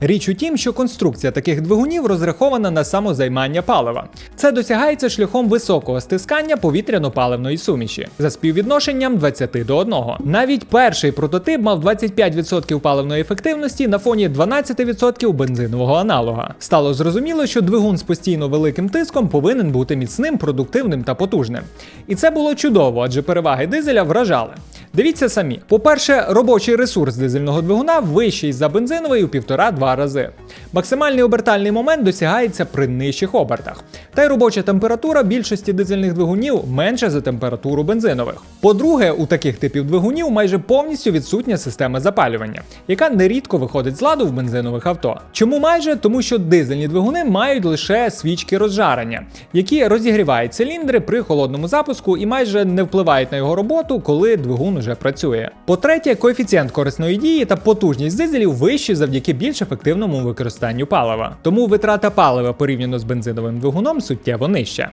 Річ у тім, що конструкція таких двигунів розрахована на самозаймання палива. Це досягається шляхом високого стискання повітряно-паливної суміші за співвідношенням 20 до 1. Навіть перший прототип мав 25% паливної ефективності на фоні 12% бензинового аналога. Стало зрозуміло, що двигун з постійно великим тиском повинен бути міцним, продуктивним та потужним. І це було чудово, адже переваги дизеля вражали. Дивіться самі. По-перше, робочий ресурс дизельного двигуна вищий за бензиновий у півтора-два рази. Максимальний обертальний момент досягається при нижчих обертах. Та й робоча температура більшості дизельних двигунів менша за температуру бензинових. По-друге, у таких типів двигунів майже повністю відсутня система запалювання, яка нерідко виходить з ладу в бензинових авто. Чому майже? Тому що дизельні двигуни мають лише свічки розжарення, які розігрівають циліндри при холодному запуску і майже не впливають на його роботу, коли двигун уже працює. По-третє, коефіцієнт корисної дії та потужність дизелів вищі завдяки більш ефективному використанню палива. Тому витрата палива порівняно з бензиновим двигуном суттєво нижча.